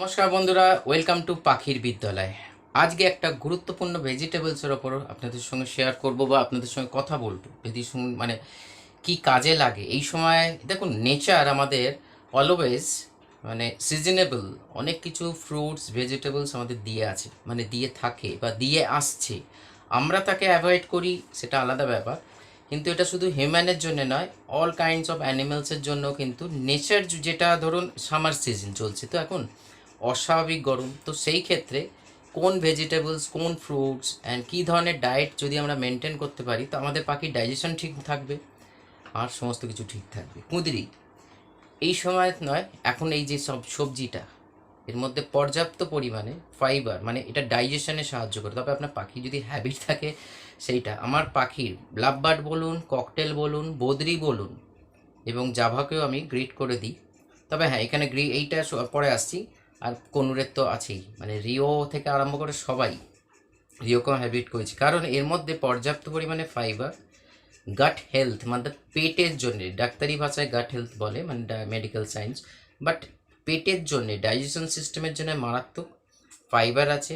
নমস্কার বন্ধুরা welcome to পাখির বিদ্যালয়। আজকে একটা গুরুত্বপূর্ণ ভেজিটেবলসের ওপর আপনাদের সঙ্গে শেয়ার করব বা আপনাদের সঙ্গে কথা বলব। যদি মানে কি কাজে লাগে? এই সময় দেখুন নেচার আমাদের অলওয়েজ মানে সিজনেবল অনেক কিছু ফ্রুটস ভেজিটেবলস আমাদের দিয়ে আছে মানে দিয়ে থাকে বা দিয়ে আসছে। আমরা তাকে অ্যাভয়েড করি, সেটা আলাদা ব্যাপার। কিন্তু এটা শুধু হিউম্যানের জন্য নয় অল কাইন্ডস অফ অ্যানিমেলসের জন্য কিন্তু নেচার যেটা ধরুন সামার সিজন চলছে। তো এখন অস্বাভাবিক গরম। তো সেই ক্ষেত্রে কোন ভেজিটেবলস কোন ফ্রুটস অ্যান্ড কী ধরনের ডায়েট যদি আমরা মেনটেন করতে পারি, তো আমাদের পাখির ডাইজেশন ঠিক থাকবে আর সমস্ত কিছু ঠিক থাকবে। কুঁদরি, এই সময় নয়, এখন এই যে সব সবজিটা, এর মধ্যে পর্যাপ্ত পরিমাণে ফাইবার মানে এটা ডাইজেশনে সাহায্য করে। তবে আপনার পাখি যদি হ্যাবিট থাকে সেইটা, আমার পাখির লাভবার্ড বলুন ককটেল বলুন, বদরি বলুন এবং জাভাকেও আমি গ্রিট করে দিই। তবে হ্যাঁ এখানে গ্রি এইটা পরে আসছি। আর কনুরের তো আছেই। মানে রিও থেকে আরম্ভ করে সবাই রিওকেও হ্যাবিট করেছি। কারণ এর মধ্যে পর্যাপ্ত পরিমাণে ফাইবার গাট হেলথ মানে পেটের জন্যে, ডাক্তারি ভাষায় গাট হেলথ বলে মানে মেডিকেল সায়েন্স বাট পেটের জন্যে ডাইজেশন সিস্টেমের জন্য মারাত্মক ফাইবার আছে।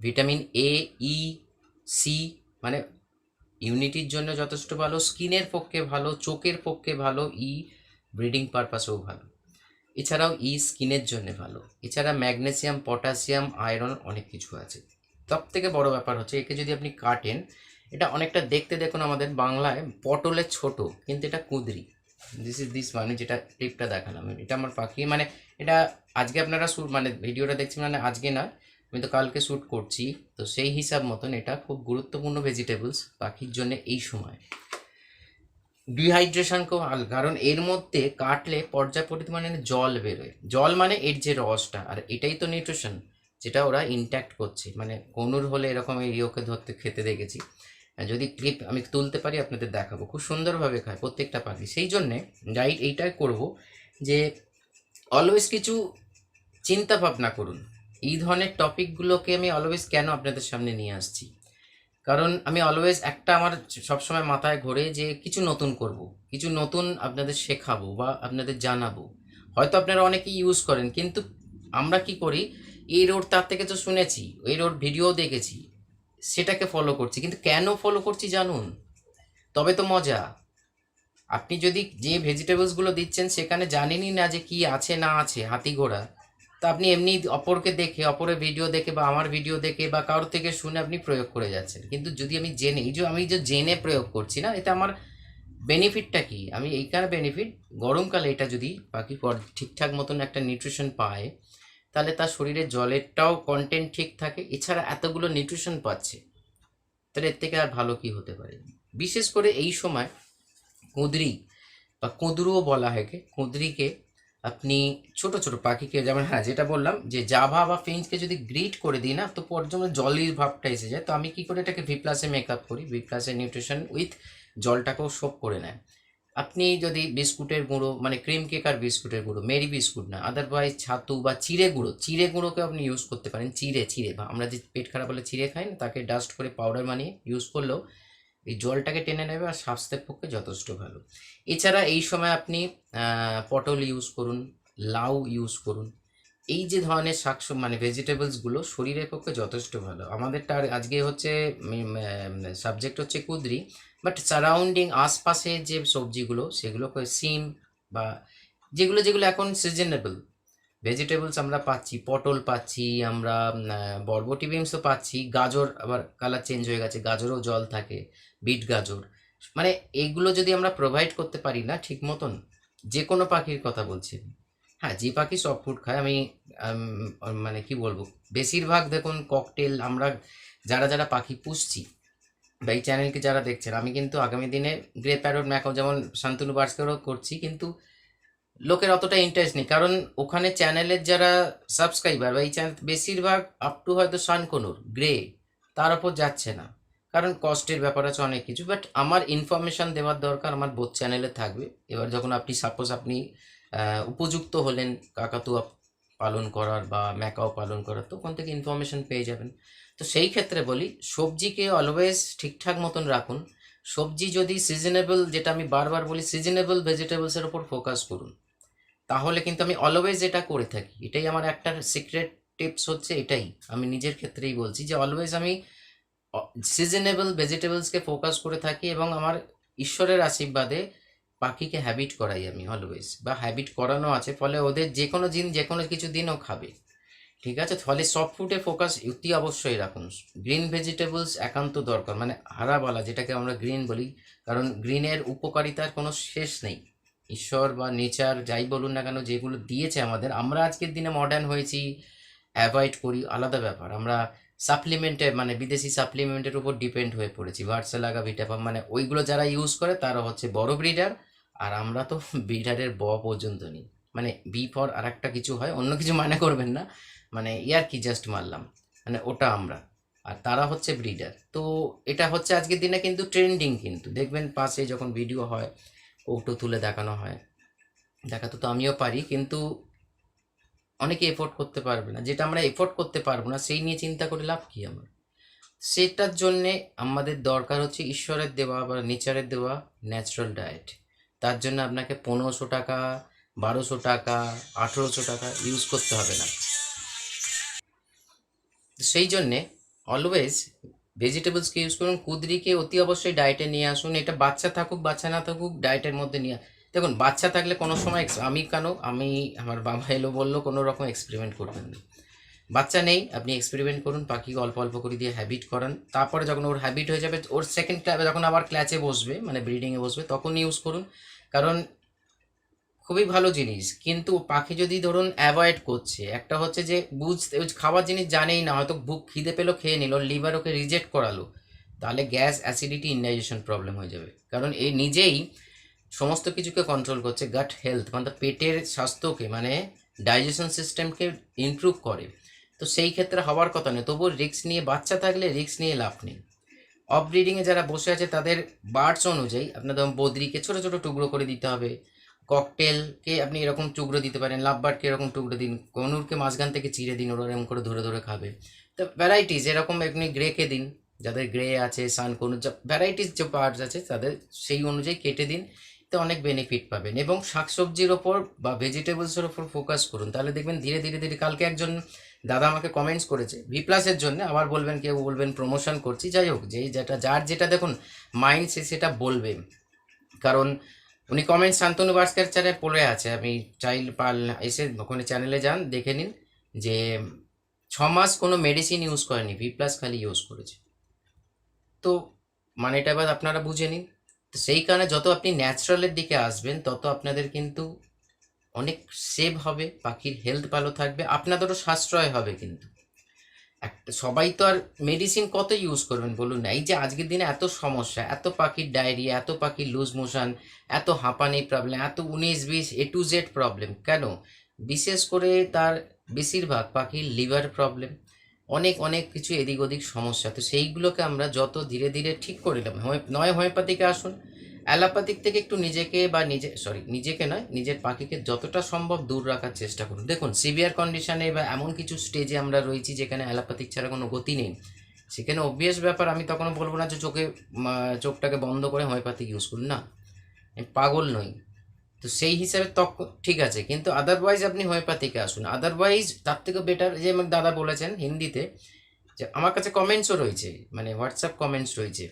ভিটামিন এ ই সি মানে ইউনিটির জন্য যথেষ্ট ভালো স্কিনের পক্ষে ভালো, চোখের পক্ষে ভালো ই ব্রিডিং পারপাসেও ভালো। এছাড়াও ই স্কিনের জন্য ভালো। এছাড়া ম্যাগনেসিয়াম পটাশিয়াম আয়রন অনেক কিছু আছে। সব থেকে বড় ব্যাপার হচ্ছে একে যদি আপনি কাটেন, এটা অনেকটা দেখতে দেখুন আমাদের বাংলায় পটলের ছোট, কিন্তু এটা কুদরি। দিস ইজ দিস মানে যেটা টিপটা দেখালাম। এটা আমার পাখি মানে এটা আজকে আপনারা শ্যুট মানে ভিডিওটা দেখছেন মানে আজকে না, আমি তো কালকে শ্যুট করছি, তো সেই হিসাব মতন এটা খুব গুরুত্বপূর্ণ ভেজিটেবলস পাখির জন্য এই সময়। ডিহাইড্রেশনকেও আল কারণ এর মধ্যে কাটলে পর্যাপ্ত পরিমাণে জল বেরোয়। জল মানে এর যে রসটা, আর এটাই তো নিউট্রিশন যেটা ওরা ইনট্যাক্ট করছে। মানে কনুর হলে এরকম এই ওকে ধরতে খেতে দেখেছি। যদি ক্লিপ আমি তুলতে পারি, আপনাদের দেখাবো। খুব সুন্দরভাবে খায় প্রত্যেকটা পাখি। সেই জন্যে গাইড এইটাই করব যে অলওয়েজ কিছু চিন্তা ভাবনা করুন। এই ধরনের টপিকগুলোকে আমি অলওয়েজ কেন আপনাদের সামনে নিয়ে আসছি? কারণ আমি অলওয়েজ একটা আমার সবসময় মাথায় ঘোরে যে কিছু নতুন করব, কিছু নতুন আপনাদের শেখাবো বা আপনাদের জানাব। হয়তো আপনারা অনেকেই ইউজ করেন, কিন্তু আমরা কি করি, এই রোড তার থেকে তো শুনেছি, এই রোড ভিডিও দেখেছি, সেটাকে ফলো করছি। কিন্তু কেন ফলো করছি জানুন? তবে তো মজা। আপনি যদি যে ভেজিটেবলসগুলো দিচ্ছেন, সেখানে জানেনই না যে কি আছে, না আছে, হাতি ঘোড়া। তা আপনি এমনি অপরকে দেখে, অপরের ভিডিও দেখে বা আমার ভিডিও দেখে বা কারোর থেকে শুনে আপনি প্রয়োগ করে যাচ্ছেন। কিন্তু যদি আমি জেনে, এই যে আমি যে জেনে প্রয়োগ করছি না, এতে আমার বেনিফিটটা কি? আমি এইখানে বেনিফিট গরমকালে এটা যদি পর- ঠিকঠাক মতন একটা নিউট্রিশন পায়, তাহলে তার শরীরে জলেরটাও কন্টেন্ট ঠিক থাকে। এছাড়া এতগুলো নিউট্রিশন পাচ্ছে, তাহলে এর থেকে আর ভালো কি হতে পারে? বিশেষ করে এই সময় কুঁদরি বা কুঁদরুও বলা হয় কুঁদরিকে আপনি ছোট ছোট পাখিকে, যেমন হ্যাঁ যেটা বললাম যে জাভা বা ফিঞ্চকে যদি গ্রিট করে দিই না, তো পর্যন্ত জলের ভাবটা এসে যায়। তো আমি কি করে এটাকে ভি প্লাসে মেকআপ করি? ভি প্লাসে নিউট্রিশন উইথ জলটাকেও সোপ করে নেয়। আপনি যদি বিস্কুটের গুঁড়ো মানে ক্রিম কেক আর বিস্কুটের গুঁড়ো, মেরি বিস্কুট না আদারওয়াইজ ছাতু বা চিড়ে গুঁড়ো, চিড়ে গুঁড়োকে আপনি ইউজ করতে পারেন। চিড়ে চিড়ে বা আমরা যে পেট খারাপ হলে চিড়ে খাই না, তাকে ডাস্ট করে পাউডার বানিয়ে ইউজ করলেও এই জলটাকে টেনে নেবে আর স্বাস্থ্যের পক্ষে যথেষ্ট ভালো। এছাড়া এই সময় আপনি পটল ইউজ করুন, লাউ ইউজ করুন। এই যে ধরনের শাক মানে ভেজিটেবলসগুলো শরীরের পক্ষে যথেষ্ট ভালো। আমাদেরটা আজকে হচ্ছে সাবজেক্ট হচ্ছে কুদরি বাট সারাউন্ডিং আশপাশে যে সবজিগুলো, সেগুলো সিম বা যেগুলো যেগুলো এখন সিজনেবল ভেজিটেবলস আমরা পাচ্ছি, পটল পাচ্ছি, আমরা বরবটি বিনসও পাচ্ছি, গাজর আবার কালার চেঞ্জ হয়ে গেছে, গাজরও জল থাকে, বিট গাজর। মানে এইগুলো যদি আমরা প্রোভাইড করতে পারি না, ঠিক মতন যে কোনো পাখির কথা বলছি হ্যাঁ যে পাখি সব ফুড খায়, আমি মানে কি বলব, বেশিরভাগ দেখুন ককটেল আমরা যারা যারা পাখি পুষছি বা এই চ্যানেলকে যারা দেখছেন, আমি কিন্তু আগামী দিনে গ্রে প্যারোট ম্যাকও যেমন শান্তনু বার্সকেরও করছি, কিন্তু লোকের অতটা ইন্টারেস্ট নেই। কারণ ওখানে চ্যানেলের যারা সাবস্ক্রাইবার বা এই চ্যানেল বেশিরভাগ আপ টু হয়তো শানকনুর গ্রে তার ওপর যাচ্ছে না। কারণ কস্টের ব্যাপার আছে অনেক কিছু। বাট আমার ইনফরমেশন দেওয়ার দরকার আমার বোধ চ্যানেলে থাকবে। এবার যখন আপনি সাপোজ আপনি উপযুক্ত হলেন কাকাতুয়া পালন করার বা ম্যাকাও পালন করার তো ওখান থেকে ইনফরমেশন পেয়ে যাবেন। তো সেই ক্ষেত্রে বলি, সবজিকে অলওয়েজ ঠিকঠাক মতন রাখুন। সবজি যদি সিজনেবল যেটা আমি বারবার বলি সিজনেবল ভেজিটেবলসের ওপর ফোকাস করুন। তাহলে কিন্তু আমি অলওয়েজ এটা করে থাকি। এটাই আমার একটা সিক্রেট টিপস হচ্ছে এটাই। আমি নিজের ক্ষেত্রেই বলছি যে অলওয়েজ আমি সিজনেবল ভেজিটেবলসকে ফোকাস করে থাকি এবং আমার ঈশ্বরের আশীর্বাদে পাখিকে হ্যাবিট করাই আমি অলওয়েজ বা হ্যাবিট করানো আছে, ফলে ওদের যে কোনো দিন যে কোনো কিছু দিনও খাবে। ঠিক আছে? ফলে সফট ফুডে ফোকাস অতি অবশ্যই রাখুন। গ্রিন ভেজিটেবলস একান্ত দরকার। মানে হারাবালা যেটাকে আমরা গ্রিন বলি, কারণ গ্রিনের উপকারিতার কোনো শেষ নেই। ঈশ্বর বা নেচার যাই বলুন না কেন, যেগুলো দিয়েছে আমাদের, আমরা আজকের দিনে মডার্ন হয়েছি অ্যাভয়েড করি, আলাদা ব্যাপার। আমরা সাপ্লিমেন্টে মানে বিদেশি সাপ্লিমেন্টের উপর ডিপেন্ড হয়ে পড়েছি। ভার্সেলাগা ভিটাপাম মানে ওইগুলো যারা ইউজ করে, তারা হচ্ছে বড় ব্রিডার আর আমরা তো ব্রিডারের ব পর্যন্ত নিই। মানে বি ফর আর একটা কিছু হয়, অন্য কিছু মানে করবেন না। মানে ইয়ার কি জাস্ট মারলাম। মানে ওটা আমরা। আর তারা হচ্ছে ব্রিডার তো এটা হচ্ছে আজকের দিনে কিন্তু ট্রেন্ডিং কিন্তু। দেখবেন পাশে যখন ভিডিও হয় কৌটো তুলে দেখানো হয়। দেখাতে তো আমিও পারি, কিন্তু অনেকে এফোর্ড করতে পারবে না। যেটা আমরা এফোর্ড করতে পারব না, সেই নিয়ে চিন্তা করে লাভ কি আমার? সেটার জন্যে আমাদের দরকার হচ্ছে ঈশ্বরের দেওয়া বা নেচারের দেওয়া ন্যাচারাল ডায়েট তার জন্য আপনাকে পনেরোশো টাকা, বারোশো টাকা, আঠেরোশো টাকা ইউজ করতে হবে না। সেই জন্যে অলওয়েজ ভেজিটেবলসকে ইউজ করুন, কুদরিকে অতি অবশ্যই ডায়েটে নিয়ে আসুন, এটা বাচ্চা থাকুক, বাচ্চা না থাকুক ডায়েটের মধ্যে নিয়ে দেখুন, বাচ্চা থাকলে কোনো সময় আমি কেন, আমি, আমার বাবা এলো বলল, কোনো রকম এক্সপেরিমেন্ট করবেন না। বাচ্চা নেই, আপনি এক্সপেরিমেন্ট করুন, পাখিকে অল্প অল্প করে দিয়ে হ্যাবিট করান। তারপরে যখন ওর হ্যাবিট হয়ে যাবে, ওর সেকেন্ড ক্লাবে যখন আবার ক্ল্যাচে বসবে মানে ব্রিডিংয়ে বসবে তখন ইউজ করুন। কারণ খুবই ভালো জিনিস। কিন্তু পাখি যদি ধরুন অ্যাভয়েড করছে, একটা হচ্ছে যে বুঝতে খাবার জিনিস জানেই না, হয়তো বুক খিদে পেল খেয়ে নিল লিভার ওকে রিজেক্ট করালো, তাহলে গ্যাস অ্যাসিডিটি ইনডাইজেশন প্রবলেম হয়ে যাবে। কারণ এই নিজেই সমস্ত কিছুকে কন্ট্রোল করছে গাট হেলথ মানে পেটের স্বাস্থ্যকে মানে ডাইজেশন সিস্টেমকে ইমপ্রুভ করে। তো সেই ক্ষেত্রে হওয়ার কথা নয়, তবুও রিস্ক নিয়ে, বাচ্চা থাকলে রিস্ক নিয়ে লাভ নেই। অফ ব্রিডিংয়ে যারা বসে আছে, তাদের বার্ডস অনুযায়ী আপনার বদ্রিকে ছোটো ছোটো টুকরো করে দিতে হবে। ককটেলকে আপনি এরকম টুকরো দিতে পারেন, লাভবার্ডকে এরকম টুকরো দিন কনুরকে মাঝখান থেকে চিড়ে দিন, ওরা এরকম করে ধরে ধরে খাবে। তো ভ্যারাইটিস এরকম আপনি গ্রেকে দিন, যাদের গ্রে আছে সান কোনো ভ্যারাইটিস যে পার্টস আছে, তাদের সেই অনুযায়ী কেটে দিন তো অনেক বেনিফিট পাবেন। এবং শাকসবজির ওপর বা ভেজিটেবলসের ওপর ফোকাস করুন। তাহলে দেখবেন ধীরে ধীরে ধীরে কালকে একজন দাদা আমাকে কমেন্টস করেছে ভি প্লাসের জন্য, আবার বলবেন, কেউ বলবেন প্রমোশন করছি, যাই হোক, যেই যেটা, যার যেটা দেখুন মাইন্ড সে সেটা বলবে। কারণ উনি কমেন্ট শান্তনু ভাস্কর্যারে পড়ে আছে। আমি চাইল্ড পাল এসে ওখানে চ্যানেলে যান, দেখে নিন যে ছ মাস কোনো মেডিসিন ইউজ করেনি ভি প্লাস খালি ইউজ করেছে। তো মানে এটা এবার আপনারা বুঝে নিন। তো সেই কারণে যত আপনি ন্যাচারালের দিকে আসবেন, তত আপনাদের কিন্তু অনেক সেভ হবে, পাখির হেলথ ভালো থাকবে, আপনাদেরও সাশ্রয় হবে কিন্তু। একটা, সবাই তো আর মেডিসিন কত ইউজ করবেন বলুন না? এই যে আজকের দিনে এত সমস্যা, এত পাখির ডায়রিয়া এত পাখির লুজ মোশন এত হাঁপানি প্রবলেম এত উনিশ বিশ এ টু জেড প্রবলেম কেন? বিশেষ করে তার বেশিরভাগ পাখির লিভার প্রবলেম অনেক অনেক কিছু এদিক ওদিক সমস্যা। তো সেইগুলোকে আমরা যত ধীরে ধীরে ঠিক করে নিলাম। নয় হোমিওপ্যাথিকে আসুন অ্যালোপ্যাথিক থেকে একটু নিজেকে বা নিজে সরি নিজেকে নয়, নিজের পাখিকে যতটা সম্ভব দূর রাখার চেষ্টা করুন। দেখুন সিভিয়ার কন্ডিশনে বা এমন কিছু স্টেজে আমরা রয়েছি যেখানে অ্যালোপ্যাথিক ছাড়া কোনো গতি নেই। সেখানে অবভিয়াস ব্যাপার, আমি তখন বলব না যে চোখে চোখটাকে বন্ধ করে হোমিওপ্যাথিক ইউজ করুন, না। পাগল নই। তো সেই হিসাবে তক, ঠিক আছে, কিন্তু আদারওয়াইজ আপনি হোমিওপ্যাথিকে আসুন। আদারওয়াইজ তার থেকে বেটার যে আমার দাদা বলেছেন হিন্দিতে, যে আমার কাছে কমেন্টসও রয়েছে মানে হোয়াটসঅ্যাপ কমেন্টস রয়েছে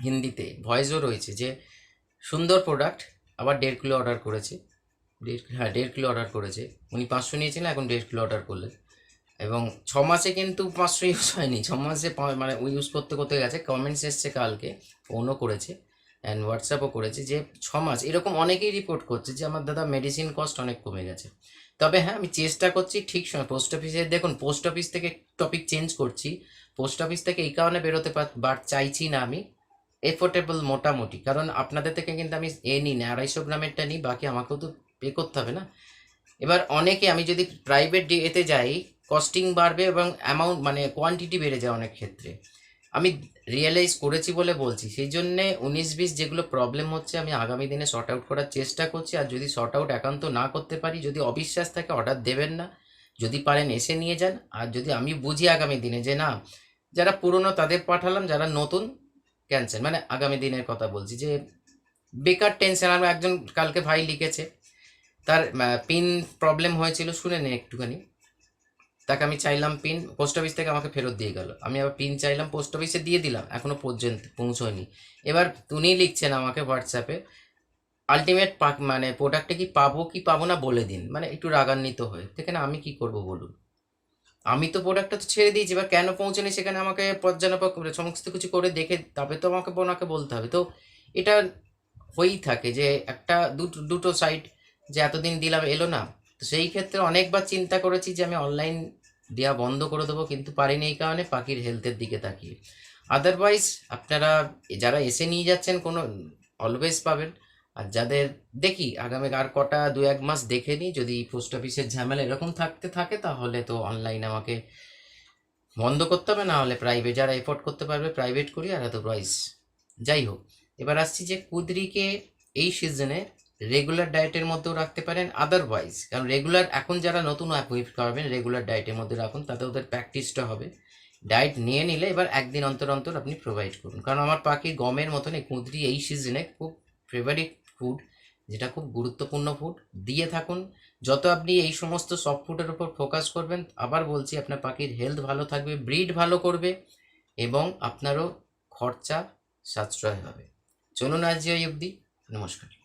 হিন্দিতে ভয়েসও রয়েছে যে সুন্দর প্রোডাক্ট আবার দেড় কিলো অর্ডার করেছে। দেড় হ্যাঁ দেড় কিলো অর্ডার করেছে। উনি পাঁচশো নিয়েছিলেন এখন দেড় কিলো অর্ডার করলেন। এবং ছ মাসে কিন্তু পাঁচশো ইউজ হয়নি। ছ মাসে মানে ইউজ করতে করতে গেছে। কমেন্টস এসছে কালকে ফোনও করেছে অ্যান্ড হোয়াটসঅ্যাপও করেছে যে ছ মাস, এরকম অনেকেই রিপোর্ট করছে যে আমার দাদা মেডিসিন কস্ট অনেক কমে গেছে। তবে হ্যাঁ আমি চেষ্টা করছি ঠিক সময় পোস্ট অফিসে দেখুন পোস্ট অফিস থেকে টপিক চেঞ্জ করছি। পোস্ট অফিস থেকে এই কারণে বেরোতে পার চাইছি না আমি। এফোর্টেবল মোটামুটি। কারণ আপনাদের থেকে কিন্তু আমি এ নিই না, আড়াইশো গ্রামেরটা নিই, বাকি আমাকেও তো পে করতে হবে না। এবার অনেকে আমি যদি প্রাইভেট এতে যাই কস্টিং বাড়বে এবং অ্যামাউন্ট মানে কোয়ান্টিটি বেড়ে যায় অনেক ক্ষেত্রে। আমি রিয়েলাইজ করেছি বলে বলছি, সেই জন্যে উনিশ বিশ যেগুলো প্রবলেম হচ্ছে, আমি আগামী দিনে শর্ট আউট করার চেষ্টা করছি। আর যদি শর্ট আউট একান্ত না করতে পারি, যদি অবিশ্বাস থাকে অর্ডার দেবেন না। যদি পারেন এসে নিয়ে যান। আর যদি আমি বুঝি আগামী দিনে যে না, যারা পুরনো তাদের পাঠালাম, যারা নতুন ক্যান্সেল। মানে আগামী দিনের কথা বলছি যে বেকার টেনশন, আর একজন কালকে ভাই লিখেছে, তার পিন প্রবলেম হয়েছিল, শুনে নে একটুখানি। তাকে আমি চাইলাম পিন, পোস্ট অফিস থেকে আমাকে ফেরত দিয়ে গেল। আমি আবার পিন চাইলাম, পোস্ট অফিসে দিয়ে দিলাম এখনও পর্যন্ত পৌঁছয়নি। এবার উনি লিখছেন আমাকে হোয়াটসঅ্যাপে, আলটিমেট মানে প্রোডাক্টটা কি পাবো কি পাবো না বলে দিন। মানে একটু রাগান্বিত হয়ে। সেখানে আমি কি করব বলুন। আমি তো প্রোডাক্টটা তো ছেড়ে দিয়েছি, এবার কেন পৌঁছানি সেখানে আমাকে পর্যালোচনা করে সমস্ত কিছু করে দেখে, তবে তো আমাকে ওনাকে বলতে হবে। তো এটা হয়েই থাকে যে একটা দুটো দুটো সাইট যে এতদিন দিলাম এলো না, তো সেই ক্ষেত্রে অনেকবার চিন্তা করেছি যে আমি অনলাইন দেওয়া বন্ধ করে দেবো, কিন্তু পারিনি এই কারণে পাখির হেলথের দিকে তাকিয়ে। আদারওয়াইজ আপনারা যারা এসে নিয়ে যাচ্ছেন কোনো অলওয়েজ পাবেন। আর যাদের দেখি আগামী আর কটা, দু এক মাস দেখে নিই, যদি পোস্ট অফিসের ঝামেলা এরকম থাকতে থাকে, তাহলে তো অনলাইন আমাকে বন্ধ করতে হবে না হলে প্রাইভেট যারা এফোর্ড করতে পারবে প্রাইভেট করি আর আদারওয়াইজ যাই হোক। এবার আসছি যে কুদরিকে এই সিজনে রেগুলার ডায়েটের মধ্যেও রাখতে পারেন আদারওয়াইজ কারণ রেগুলার এখন যারা নতুন অ্যাপয়েন্ট করবেন রেগুলার ডায়েটের মধ্যে রাখুন, তাতে ওদের প্র্যাকটিসটা হবে। ডায়েট নিয়ে নিলে এবার একদিন অন্তর অন্তর আপনি প্রোভাইড করুন। কারণ আমার পাখি গমের মতন এই কুঁদরি এই সিজনে খুব ফেভারিট ফুড যেটা খুব গুরুত্বপূর্ণ ফুড দিয়ে থাকুন। যত আপনি এই সমস্ত সফট ফুডের উপর ফোকাস করবেন, আবার বলছি আপনার পাখির হেলথ ভালো থাকবে ব্রিড ভালো করবে এবং আপনারও খরচা সাশ্রয় হবে। চলুন আজ এই অবধি, নমস্কার।